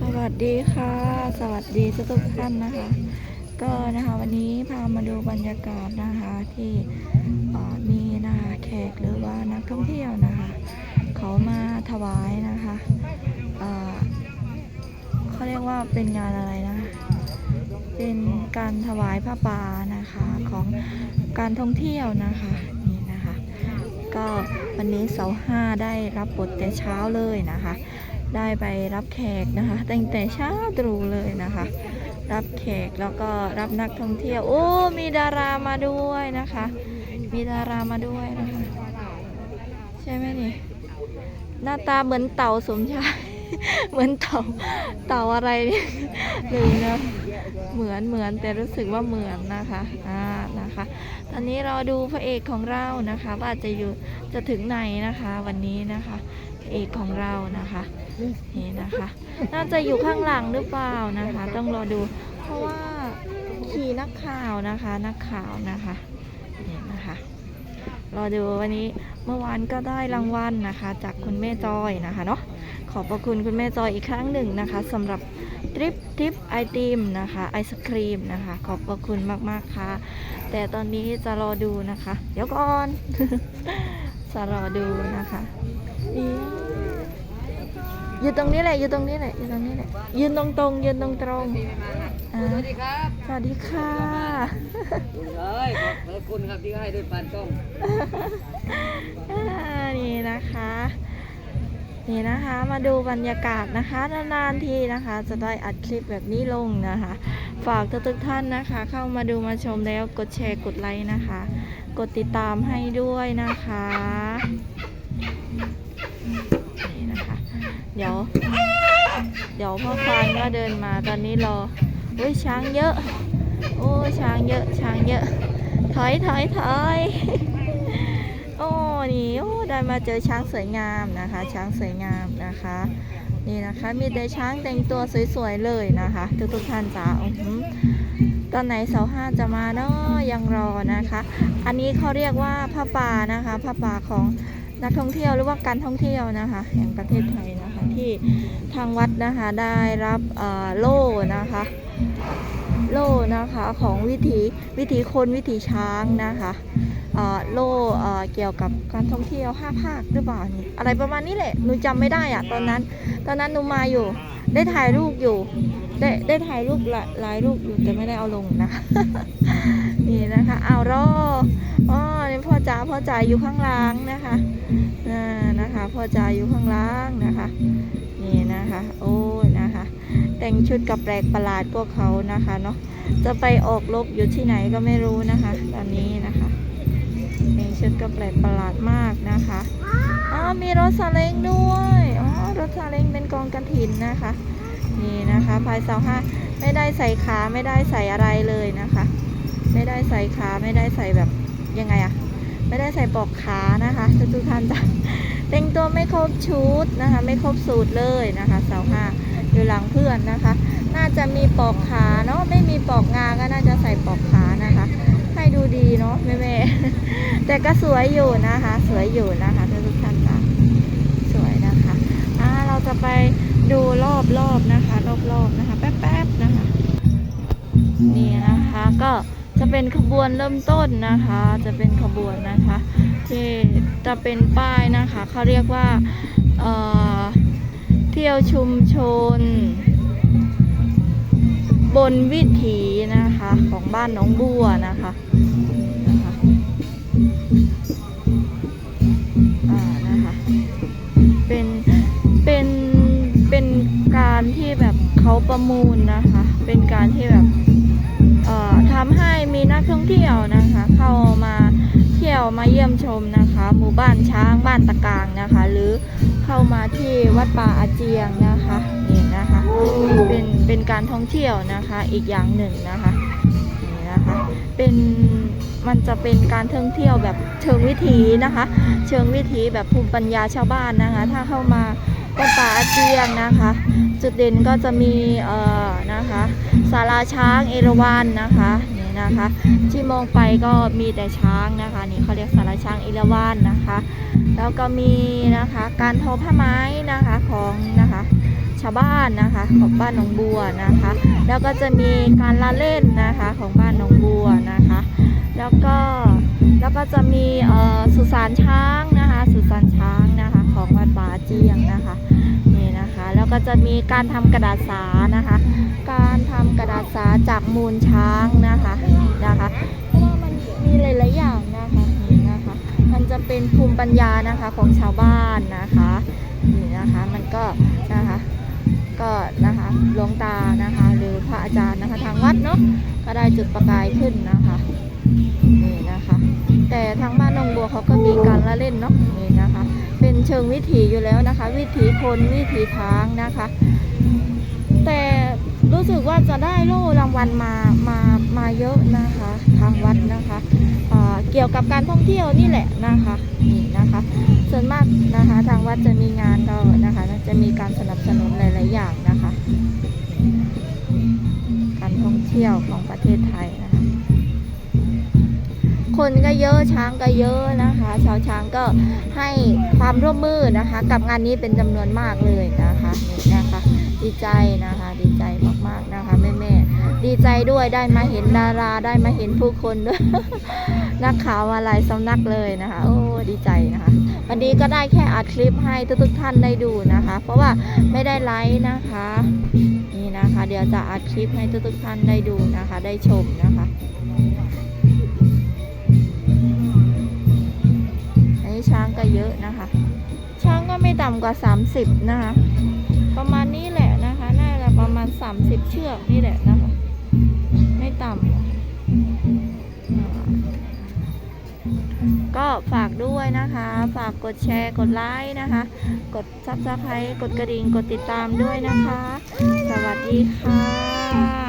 สวัสดีค่ะ สวัสดีทุกท่านนะคะ ก็นะคะวันนี้พามาดูบรรยากาศนะคะที่มีนะคะแขกหรือว่านักท่องเที่ยวนะคะ เขามาถวายนะคะเขาเรียกว่าเป็นงานอะไรนะเป็นการถวายผ้าป่านะคะของการท่องเที่ยวนะคะนี่นะคะ ก็วันนี้เสาห้าได้รับบทแต่เช้าเลยนะคะ ได้ไปรับแขกนะคะตั้งแต่เช้าตรู่เลยนะคะ รับแขกแล้วก็รับนักท่องเที่ยว โอ้มีดารามาด้วยนะคะ มีดารามาด้วยนะคะใช่ไหมนี่หน้าตาเหมือนเต่าสมชายเหมือนเต่าเต่าอะไรลืมนะเหมือนเหมือนแต่รู้สึกว่าเหมือนนะคะอ่านะคะ ตอนนี้เราดูพระเอกของเรานะคะ ว่าจะอยู่จะถึงไหนนะคะ วันนี้นะคะ เอกของเรานะคะนี่นะคะ น่าจะอยู่ข้างหลังหรือเปล่านะคะ ต้องรอดูเพราะว่าขี่นักข่าวนะคะนักข่าวนะคะนี่นะคะรอดูวันนี้เมื่อวานก็ได้รางวัลนะคะ จากคุณแม่จอยนะคะเนาะขอบพระคุณคุณแม่จอยอีกครั้งหนึ่งนะคะสำหรับทริปทริปไอติมนะคะไอศครีมนะคะ ขอบพระคุณมากๆค่ะ แต่ตอนนี้จะรอดูนะคะ เดี๋ยวก่อน จะรอดูนะคะ อยู่ตรงนี้แหละ อยู่ตรงนี้แหละ อยู่ตรงนี้แหละ ยืนตรงตรงๆยืนตรงตรงๆอ่าสวัสดีครับ สวัสดีค่ะคุณเอ้ยขอบพระคุณครับที่ให้ด้วยปันต้องอ่านี่นะคะ นี่นะคะ มาดูบรรยากาศนะคะ นานๆทีนะคะ จะได้อัดคลิปแบบนี้ลงนะคะ ฝากทุกๆท่านนะคะ เข้ามาดูมาชมแล้วกดแชร์กดไลค์นะคะ กดติดตามให้ด้วยนะคะ นี่นะคะ เดี๋ยว เดี๋ยวพ่อควายก็เดินมาตอนนี้รออุ้ยช้างเยอะ โอ้ช้างเยอะช้างเยอะ ถอยถอยถอยโอ้นี่โอ้ได้มาเจอช้างสวยงามนะคะ ช้างสวยงามนะคะนี่นะคะมีแต่ช้างแต่งตัวสวยๆเลยนะคะ ทุกทุกๆท่านจ้าอื้อหือตอนไหนเสาห้าจะมาเนาะยังรอนะคะ อันนี้เขาเรียกว่าผ้าป่านะคะผ้าป่าของ นักท่องเที่ยวหรือว่าการท่องเที่ยวนะคะแห่งประเทศไทยนะคะที่ทางวัดนะคะได้รับอ่อโล่นะคะโล่นะคะของวิถีวิถีคนวิถีช้างนะคะอ่อโล่เกี่ยวกับการท่องเที่ยวห้าภาคหรือเปล่านี่อะไรประมาณนี้แหละหนูจำไม่ได้อะตอนนั้น ตอนนั้นหนูมาอยู่ ได้ถ่ายรูปอยู่ ได้ได้ถ่ายรูปหลายหลายรูปอยู่แต่ไม่ได้เอาลงนะคะนี่นะคะเอารอ จ๋าพ่อจ๋าอยู่ข้างล่างนะคะอ่านะคะ พ่อจ๋าอยู่ข้างล่างนะคะ นี่นะคะ โอ้ยนะคะ แต่งชุดกับแปลกประหลาดพวกเขานะคะเนาะจะไปออกรบอยู่ที่ไหนก็ไม่รู้นะคะ ตอนนี้นะคะแต่งชุดกับแปลกประหลาดมากนะคะอ๋อมีรถซาเล้งด้วยอ๋อรถซาเล้งเป็นกองกระถินนะคะ นี่นะคะภายเสาห้าไม่ได้ใส่ขาไม่ได้ใส่อะไรเลยนะคะ ไม่ได้ใส่ขาไม่ได้ใส่แบบยังไงอะ ไม่ได้ใส่ปลอกขานะคะทุกท่านจ้ะแต่งตัวไม่ครบชุดนะคะ ไม่ครบสูตรเลยนะคะสาวห้าอยู่หลังเพื่อนนะคะ น่าจะมีปลอกขาเนาะไม่มีปลอกงาก็น่าจะใส่ปลอกขานะคะ ให้ดูดีเนาะแม่แม่แต่ก็สวยอยู่นะคะ สวยอยู่นะคะทุกท่านจ้ะสวยนะคะอ่าเราจะไปดูรอบๆนะคะ รอบๆนะคะ แป๊บๆนะคะ นี่นะคะก็ จะเป็นขบวนเริ่มต้นนะคะ จะเป็นขบวนนะคะที่จะเป็นป้ายนะคะเขาเรียกว่าเเที่ยวชุมชน บนวิถีนะคะของบ้านน้องบัวนะคะนะคะเป็นเป็นเป็นการที่แบบเขาประมูลนะคะ เป็นการที่แบบเอ่อทำ นักท่องเที่ยวนะคะ เข้ามาเที่ยวมาเยี่ยมชมนะคะ หมู่บ้านช้างบ้านตะกางนะคะ หรือเข้ามาที่วัดป่าอาเจียงนะคะนี่นะคะเป็นเป็นการท่องเที่ยวนะคะอีกอย่างหนึ่งนะคะนี่นะคะเป็นมันจะเป็นการท่องเที่ยวแบบเชิงวิถีนะคะ เชิงวิถีแบบภูมิปัญญาชาวบ้านนะคะ ถ้าเข้ามาวัดป่าอาเจียงนะคะ จุดเด่นก็จะมีเอ่อนะคะศาลาช้างเอราวัณนะคะ นี่นะคะ ที่มองไปก็มีแต่ช้างนะคะ นี่เขาเรียกศาลาช้างเอราวัณนะคะ แล้วก็มีนะคะการทอผ้าไม้นะคะของนะคะชาวบ้านนะคะของบ้านหนองบัวนะคะ แล้วก็จะมีการละเล่นนะคะของบ้านหนองบัวนะคะ แล้วก็แล้วก็จะมีเอ่อสุสานช้างนะคะสุสานช้างนะคะของวัดป่าเจียงนะคะนี่นะคะ แล้วก็จะมีการทำกระดาษสานะคะ การทำกระดาษสาจากมูลช้าง เป็นภูมิปัญญานะคะของชาวบ้านนะคะนี่นะคะมันก็นะคะก็นะคะหลวงตานะคะ หรือพระอาจารย์นะคะทางวัดเนาะก็ได้จุดประกายขึ้นนะคะนี่นะคะ แต่ทางบ้านนองบัวเขาก็มีการละเล่นเนาะนี่นะคะ เป็นเชิงวิถีอยู่แล้วนะคะ วิถีคนวิถีทางนะคะ จะได้โล่รางวัลมามามาเยอะนะคะทางวัดนะคะเกี่ยวกับการท่องเที่ยวนี่แหละนะคะนี่นะคะส่วนมากนะคะทางวัดจะมีงานก็นะคะจะมีการสนับสนุนหลาย ๆ อย่างนะคะ การท่องเที่ยวของประเทศไทยนะคะคนก็เยอะช้างก็เยอะนะคะ ชาวช้างก็ให้ความร่วมมือนะคะ กับงานนี้เป็นจำนวนมากเลยนะคะนี่นะคะ ดีใจนะคะ ดีใจมาก ดีใจด้วยได้มาเห็นดาราได้มาเห็นผู้คนด้วย นักข่าวมาหลายสำนักเลยนะคะ โอ้ดีใจนะคะ วันนี้ก็ได้แค่อัดคลิปให้ทุกๆท่านได้ดูนะคะ เพราะว่าไม่ได้ไลฟ์นะคะ นี่นะคะ เดี๋ยวจะอัดคลิปให้ทุกๆท่านได้ดูนะคะ ได้ชมนะคะอันนี้ช้างก็เยอะนะคะ ช้างก็ไม่ต่ำกว่า 30 นะคะ ประมาณนี้แหละนะคะ น่าจะประมาณ 30 เชือกนี่แหละนะคะ ต่ำก็ฝากด้วยนะคะ ฝากกดแชร์กดไลค์นะคะ กดซับสไครต์กดกระดิ่งกดติดตามด้วยนะคะ สวัสดีค่ะ